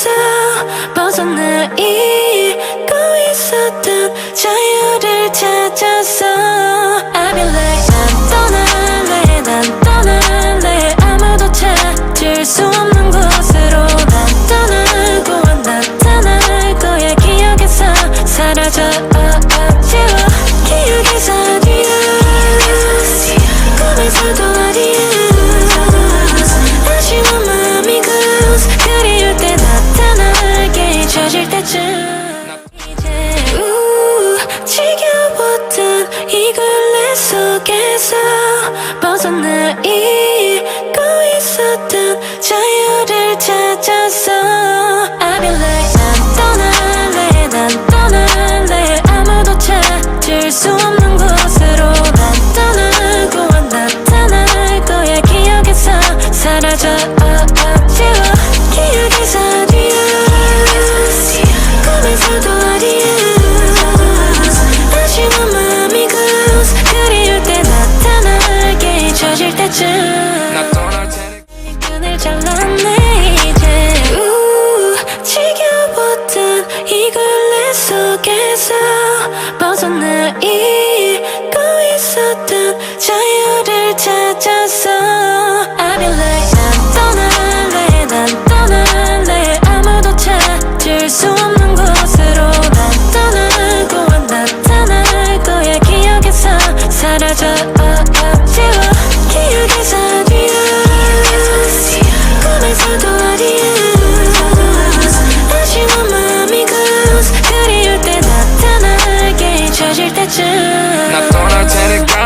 있어 벗어나 잊고 있었던 자유를 찾았어 I feel like 난 떠날래 난 떠날래. 아무도 찾을 수 없는 곳으로 난 떠나고 나타날 거야. 기억에서 사라져 어, 어, 지워. 떨어질 때쯤 이제 우 지겨웠던 이걸 내 속에서 벗어나 잊고 있었던 속에서 벗어나 잊고 있었던 자유를 찾았어 I feel like 난 떠날래 난 떠날래. 아무도 찾을 수 없는 곳으로 난 떠날 거야 나타날 거야. 기억에서 사라져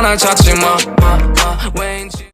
она тя зима